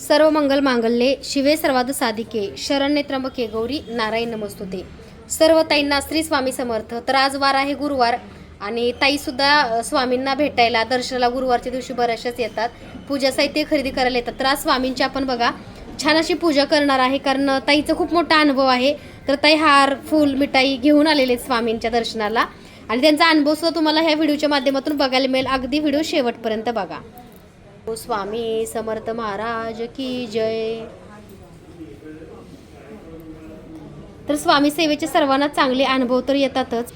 सर्व मंगल मांगल्ये शिवे सर्वाद साधिके शरण्ये त्र्यंबके गौरी नारायण नमस्तुते. सर्व ताईंना श्री स्वामी समर्थ. तर आज वार आहे गुरुवार आणि ताईसुद्धा स्वामींना भेटायला दर्शनाला गुरुवारच्या दिवशी बऱ्याचशाच येतात. पूजा साहित्य खरेदी करायला येतात. तर आज स्वामींची आपण बघा छान अशी पूजा करणार आहे कारण ताईचा खूप मोठा अनुभव आहे. तर ताई हार फूल मिठाई घेऊन आलेले आहेत स्वामींच्या दर्शनाला. आणि त्यांचा अनुभव सुद्धा तुम्हाला ह्या व्हिडिओच्या माध्यमातून बघायला मिळेल. अगदी व्हिडिओ शेवटपर्यंत बघा. ओ स्वामी समर्थ महाराज की जय. तर स्वामी सेवेचे सर्वांना चांगले अनुभव तर येतातच.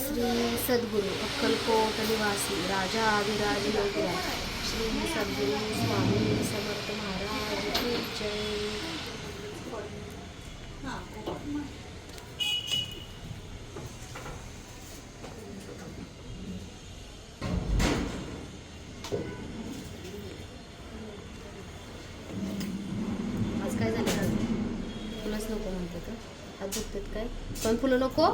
श्री सद्गुरू अक्कलकोट निवासी राजा विराज श्री सद्गुरू स्वामी समर्थ महाराज की जय आज काय झालं का फुलंच नको म्हणते का दुखतात काय? पण फुलं नको?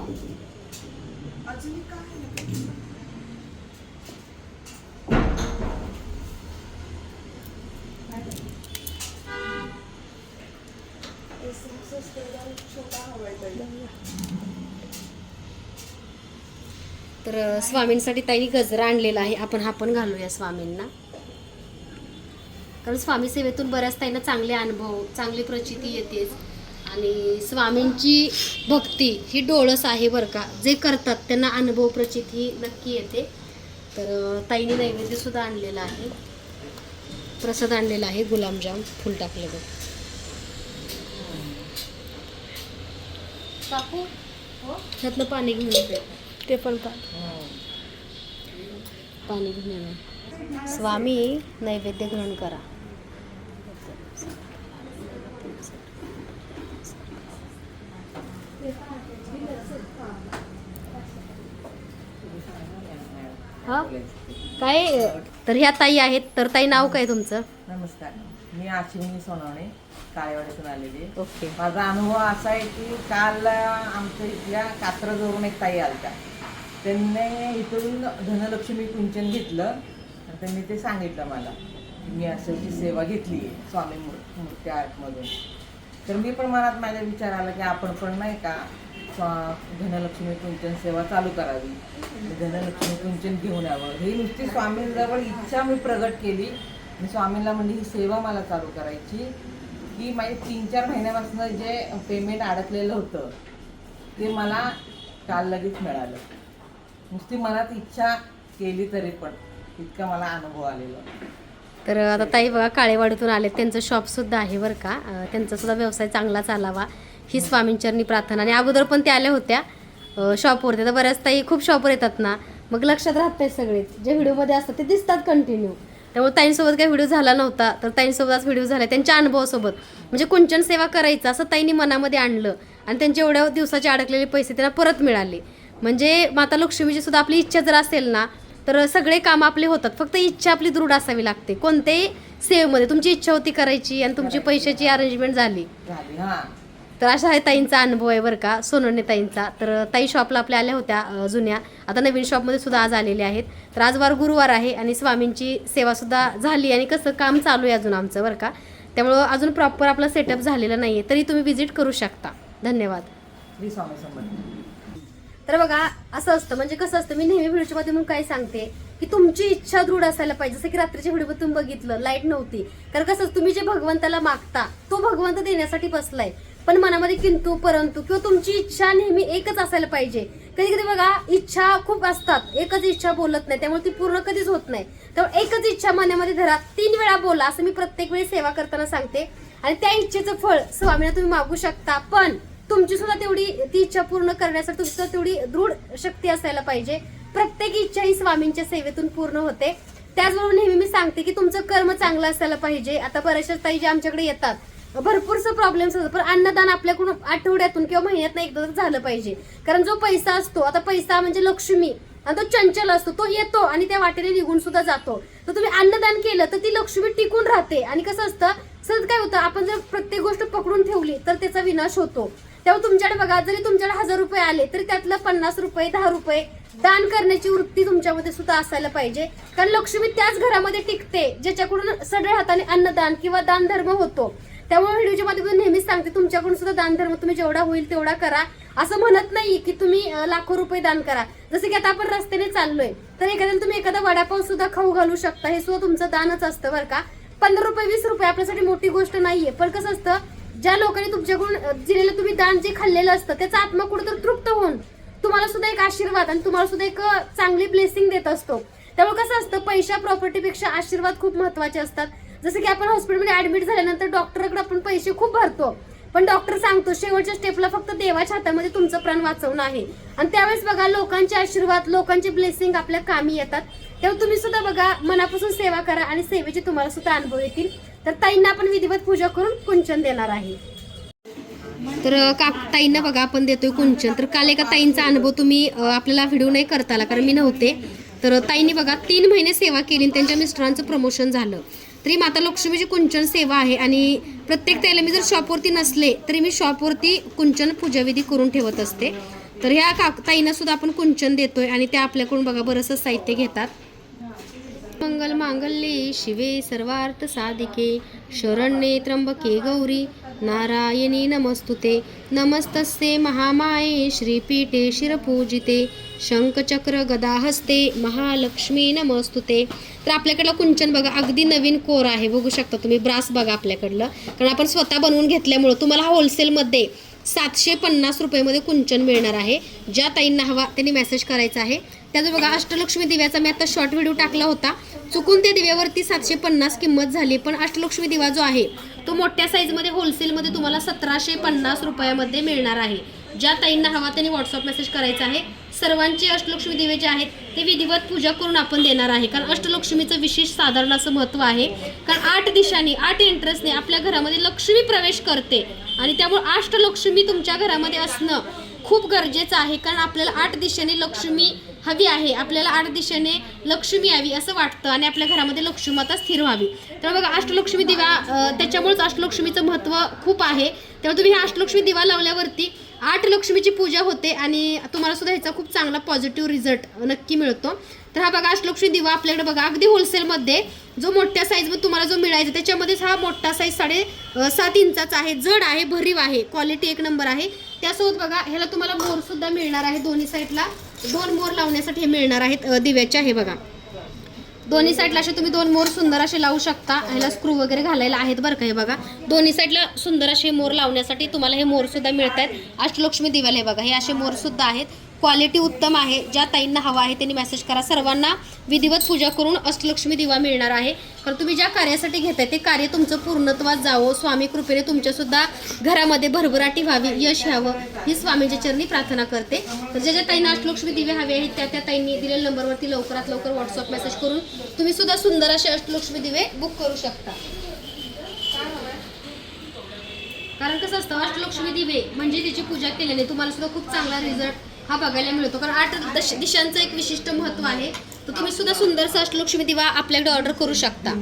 तर स्वामींसाठी ताईने गजरा आणलेला आहे. आपण हा पण घालूया स्वामींना. कारण स्वामी सेवेतून बऱ्याच ताईंना चांगले अनुभव चांगली प्रचिती येतेच. आणि स्वामींची भक्ती ही डोळस आहे बरं का. जे करतात त्यांना अनुभव प्रचित ही नक्की येते. तर ताईने नैवेद्य सुद्धा आणलेला आहे. प्रसाद आणलेला आहे गुलाबजाम फुल टाकले बघ. काकू हो? ह्यातलं पाणी घेऊन येते ते. पण पाणी घेऊन स्वामी नैवेद्य ग्रहण करा. हा? काय? तर ह्या ताई आहेत. तर ताई नाव काय तुमचं? नमस्कार. मी आशिनी सोनवणे काळेवाडीतून आलेली. ओके. माझा अनुभव असा आहे की काल आमच्या इथल्या कात्रजवरून एक ताई आलत्या. त्यांनी इथून धनलक्ष्मी कुंचन घेतलं. आणि त्यांनी ते सांगितलं मला मी अशी सेवा घेतली आहे स्वामी मूर मूर्ती आर्टमधून. तर मी पण मनात माझ्या विचार आला की आपण पण नाही का स्वा- धनलक्ष्मी कुंचन सेवा चालू करावी. धनलक्ष्मी कुंचन घेऊन यावं. ही नुसती स्वामींजवळ इच्छा मी प्रगट केली. आणि स्वामींना म्हणजे ही सेवा मला चालू करायची. की माझे तीन चार महिन्यापासून जे पेमेंट अडकलेलं होतं ते मला काल लगेच मिळालं. नुसती मनात इच्छा केली तरी पण इतका मला अनुभव आलेला. तर आता ताई बघा काळेवाडीतून आले त्यांचं शॉपसुद्धा आहे बरं का. त्यांचासुद्धा व्यवसाय चांगला चालावा. ही स्वामींचरणी प्रार्थना. आणि अगोदर पण त्या आल्या होत्या अं, शॉपवरती तर बऱ्याच ताई खूप शॉपवर येतात ना. मग लक्षात राहत नाही सगळे. जे व्हिडिओमध्ये असतात ते दिसतात कंटिन्यू त्यामुळे ताईंसोबत काही व्हिडिओ झाला नव्हता तर ताईंसोबतच व्हिडिओ झाला त्यांच्या अनुभवासोबत. म्हणजे कुंचन सेवा करायचं असं ताईंनी मनामध्ये आणलं. आणि त्यांचे एवढ्या दिवसाचे अडकलेले पैसे त्यांना परत मिळाले. म्हणजे माता लक्ष्मीची सुद्धा आपली इच्छा जर असेल ना तर सगळे काम आपले होतात. फक्त इच्छा आपली दृढ असावी लागते. कोणत्याही सेवेमध्ये तुमची इच्छा होती करायची आणि तुमची पैशाची अरेंजमेंट झाली. झाली हां. तर अशा आहे ताईंचा अनुभव आहे बरं का सोनवणे ताईंचा. तर ताई शॉपला आपल्या आल्या होत्या जुन्या. आता नवीन शॉपमध्ये सुद्धा आज आलेल्या आहेत. तर आज वार गुरुवार आहे आणि स्वामींची सेवासुद्धा झाली आणि कसं काम चालू आहे अजून आमचं बरं का. त्यामुळं अजून प्रॉपर आपला सेटअप झालेला नाही आहे तरी तुम्ही विजिट करू शकता. धन्यवाद. तर बघा असं असतं. म्हणजे कसं असतं मी नेहमी व्हिडिओच्या मध्ये म्हणून काय सांगते की तुमची इच्छा दृढ असायला पाहिजे. जसं की रात्रीच्या व्हिडिओ तुम्ही बघितलं लाइट नव्हती. कारण कसं असतं, तुम्ही जे भगवंताला मागता तो भगवंत देण्यासाठी बसलाय. पण मनामध्ये किंतू परंतु किंवा तुमची इच्छा नेहमी एकच असायला पाहिजे. कधी कधी बघा इच्छा खूप असतात. एकच इच्छा बोलत नाही त्यामुळे ती पूर्ण कधीच होत नाही. त्यामुळे एकच इच्छा मनामध्ये धरा तीन वेळा बोला असं मी प्रत्येक वेळी सेवा करताना सांगते. आणि त्या इच्छेचं फळ स्वामीला तुम्ही मागू शकता पण तुमची सुद्धा तेवढी ती इच्छा पूर्ण करण्यासाठी तुमची तेवढी दृढ शक्ती असायला पाहिजे. प्रत्येक इच्छा ही स्वामींच्या सेवेतून पूर्ण होते. त्याचबरोबर नेहमी मी सांगते की तुमचं कर्म चांगलं असायला पाहिजे. आता बऱ्याचशा ताई जे आमच्याकडे येतात भरपूरसं प्रॉब्लेम्स होतात पण अन्नदान आपल्याकडून आठवड्यातून किंवा महिन्यातनं एकदा तर झालं पाहिजे. कारण जो पैसा असतो आता पैसा म्हणजे लक्ष्मी. आणि तो चंचल असतो तो येतो आणि त्या वाटेने निघून सुद्धा जातो. तर तुम्ही अन्नदान केलं तर ती लक्ष्मी टिकून राहते. आणि कसं असतं सतत काय होतं आपण जर प्रत्येक गोष्ट पकडून ठेवली तर त्याचा विनाश होतो. तेव्हा तुमच्याकडे बघा जरी तुमच्याकडे हजार रुपये आले तरी त्यातलं पन्नास रुपये दहा रुपये दान करण्याची वृत्ती तुमच्यामध्ये सुद्धा असायला पाहिजे. कारण लक्ष्मी त्याच घरामध्ये टिकते ज्याच्याकडून सडळ हाताने अन्नदान किंवा दान धर्म होतो. त्यामुळे व्हिडिओच्या माध्यमातून नेहमीच सांगते तुमच्याकडून सुद्धा दानधर्म तुम्ही जेवढा होईल तेवढा करा. असं म्हणत नाही की तुम्ही लाखो रुपये दान करा. जसं की आता आपण रस्त्याने चाललोय तर एखाद्याला तुम्ही एखादा वडापाव सुद्धा खाऊ घालू शकता. हे सुद्धा तुमचं दानच असतं बरं का. पंधरा रुपये वीस रुपये आपल्यासाठी मोठी गोष्ट नाहीये. पण कसं असतं ज्या लोकांनी तुमच्याकडून दिलेलं तुम्ही दान जे खाल्लेलं असतं त्याचा आत्मा कुठेतरी तृप्त होऊन तुम्हाला सुद्धा एक आशीर्वाद आणि तुम्हाला सुद्धा एक चांगली ब्लेसिंग देत असतो. त्यामुळे कसं असतं पैशा प्रॉपर्टीपेक्षा आशीर्वाद खूप महत्त्वाचे असतात. जसं की आपण हॉस्पिटलमध्ये ऍडमिट झाल्यानंतर डॉक्टरकडे आपण पैसे खूप भरतो. पण डॉक्टर सांगतो शेवटच्या स्टेपला फक्त देवाच्या हातामध्ये तुमचं प्राण वाचवणं आहे. आणि त्यावेळेस बघा लोकांचे आशीर्वाद लोकांचे ब्लेसिंग आपल्या कामी येतात. तेव्हा तुम्ही सुद्धा बघा मनापासून सेवा करा आणि सेवेचे तुम्हाला सुद्धा अनुभव येतील. तर ताईंना आपण विधिवत पूजा करून कुंचन देणार आहे. तर का ताईंना बघा आपण देतोय कुंचन. तर काल एका ताईंचा अनुभव तुम्ही आपल्याला व्हिडिओ नाही करता आला कारण मी नव्हते. तर ताईंनी बघा तीन महिने सेवा केली आणि त्यांच्या मिस्टरांचं प्रमोशन झालं. तरी माता लक्ष्मीची कुंचन सेवा आहे आणि प्रत्येक ताईला मी जर शॉपवरती नसले तरी मी शॉपवरती कुंचन पूजाविधी करून ठेवत असते. तर ह्या का सुद्धा आपण कुंचन देतोय आणि त्या आपल्याकडून बघा बरंचसं साहित्य घेतात. मंगल मांगल्ये शिवे सर्वार्थ साधिके शरण्ये त्र्यंबके गौरी नारायणी नमस्तुते. नमस्तस्ये महामाये श्रीपीठे शिरपूजिते. शंखचक्र गदाहस्ते महालक्ष्मी नमस्तुते. तर आपल्याकडलं कुंचन बघा अगदी नवीन कोर आहे. बघू शकता तुम्ही ब्रास बघा आपल्याकडलं. कारण आपण स्वतः बनवून घेतल्यामुळं तुम्हाला होलसेलमध्ये सातशे पन्नास रुपयेमध्ये कुंचन मिळणार आहे. ज्या ताईंना हवा त्यांनी मेसेज करायचा आहे. त्याचं बघा अष्टलक्ष्मी दिव्याचा मी आता शॉर्ट व्हिडिओ टाकला होता. चुकून त्या दिव्यावरती सातशे पन्नास किंमत झाली पण अष्टलक्ष्मी दिवा जो आहे तो मोठ्या साईजमध्ये होलसेलमध्ये तुम्हाला सतराशे पन्नास रुपयामध्ये मिळणार आहे. ज्या ताईंना हवा त्यांनी व्हॉट्सअप मेसेज करायचा आहे. सर्वांचे अष्टलक्ष्मी दिवे जे आहेत ते विधिवत पूजा करून आपण देणार आहे. कारण अष्टलक्ष्मीचं विशेष साधारण असं महत्त्व आहे. कारण आठ दिशांनी आठ एंट्रन्सने आपल्या घरामध्ये लक्ष्मी प्रवेश करते. आणि त्यामुळे अष्टलक्ष्मी तुमच्या घरामध्ये असणं खूप गरजेचं आहे. कारण आपल्याला आठ दिशेने लक्ष्मी हवी आहे. आपल्याला आठ दिशेने लक्ष्मी यावी असं वाटतं आणि आपल्या घरामध्ये लक्ष्मीमाता स्थिर व्हावी. तर बघा अष्टलक्ष्मी दिवा त्याच्यामुळेच अष्टलक्ष्मीचं महत्त्व खूप आहे. तेव्हा तुम्ही हा अष्टलक्ष्मी दिवा लावल्यावरती आठ लक्ष्मीची पूजा होते आणि तुम्हाला सुद्धा ह्याचा खूप चांगला पॉझिटिव्ह रिझल्ट नक्की मिळतो. तर हा बघा अष्टलक्ष्मी दिवा आपल्याकडे बघा अगदी होलसेलमध्ये जो मोठ्या साईजमध्ये तुम्हाला जो मिळायचा त्याच्यामध्येच हा मोठा साईज साडे सात इंचाचा आहे जड आहे भरीव आहे क्वालिटी एक नंबर आहे. त्यासोबत बघा ह्याला तुम्हाला मोर सुद्धा मिळणार आहे दोन्ही साईडला दोन मोर लावण्यासाठी हे मिळणार आहेत दिव्याचे आहे बघा. दोन्ही साईडला असे तुम्ही दोन मोर सुंदर असे लावू शकता. ह्याला स्क्रू वगैरे घालायला आहेत बरं का हे बघा. दोन्ही साईडला सुंदर असे मोर लावण्यासाठी तुम्हाला हे मोर सुद्धा मिळत आहेत अष्टलक्ष्मी दिव्याला हे बघा. हे असे मोर सुद्धा आहेत. क्वालिटी उत्तम आहे ज्या ताईंना हवा आहे त्यांनी मेसेज करा. सर्वांना विधिवत पूजा करून अष्टलक्ष्मी दिवा मिळणार आहे. कारण तुम्ही ज्या कार्यासाठी घेताय ते कार्य तुमचं पूर्णत्वात जावं. स्वामी कृपेने तुमच्यासुद्धा घरामध्ये भरभराटी व्हावी यश यावं. ही स्वामींच्या चरणी प्रार्थना करते. तर ज्या ज्या ताईंना अष्टलक्ष्मी दिवे हवे आहेत त्या त्या ताईंनी दिलेल्या नंबरवरती लवकरात लवकर व्हॉट्सअप मेसेज करून तुम्ही सुद्धा सुंदर असे अष्टलक्ष्मी दिवे बुक करू शकता. कारण कसं असतं अष्टलक्ष्मी दिवे म्हणजे तिची पूजा केल्याने तुम्हाला सुद्धा खूप चांगला रिझल्ट हा बघायला मिळतो. कारण आठ दश दिशांचं एक विशिष्ट महत्त्व आहे. तर तुम्ही सुद्धा सुंदरसा अष्टलक्ष्मी दिवा आपल्याकडे ऑर्डर करू शकता.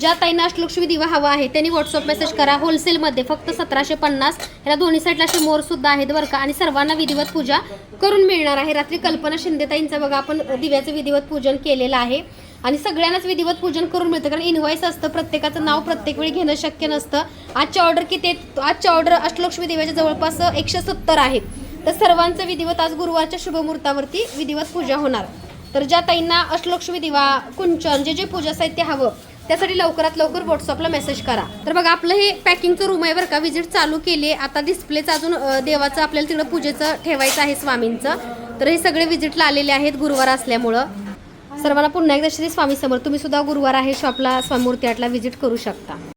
ज्या ताईंना अष्टलक्ष्मी दिवा हवा आहे त्यांनी व्हॉट्सअप मेसेज करा. होलसेलमध्ये फक्त सतराशे पन्नास. ह्याला दोन्ही साईडला असे मोर सुद्धा आहेत बरं का. आणि सर्वांना विधिवत पूजा करून मिळणार आहे. रात्री कल्पना शिंदेताईंचं बघा आपण दिव्याचं विधिवत पूजन केलेलं आहे. आणि सगळ्यांनाच विधिवत पूजन करून मिळतं. कारण इन्व्हॉइस असतं प्रत्येकाचं नाव प्रत्येक वेळी घेणं शक्य नसतं. आजच्या ऑर्डर किती आजच्या ऑर्डर अष्टलक्ष्मी देवाच्या जवळपास एकशे सत्तर आहेत. तर सर्वांचं विधिवत आज गुरुवारच्या शुभमुहूर्तावरती विधिवत पूजा होणार. तर ज्या ताईंना अष्टलक्ष्मी दिवा कुंचन जे जे पूजा साहित्य हवं त्यासाठी लवकरात लवकर व्हॉट्सअपला मेसेज करा. तर बघा आपलं हे पॅकिंगचं रूम आहे बरं का. विजिट चालू केली आहे. आता डिस्प्लेचं अजून देवाचं आपल्याला तिकडं पूजेचं ठेवायचं आहे स्वामींचं. तर हे सगळे विजिटला आलेले आहेत गुरुवार असल्यामुळं. सर्वांना पुन्हा एकदा श्री स्वामी समोर तुम्ही सुद्धा गुरुवार आहे शॉपला स्वामूर्ती आटला व्हिजिट करू शकता.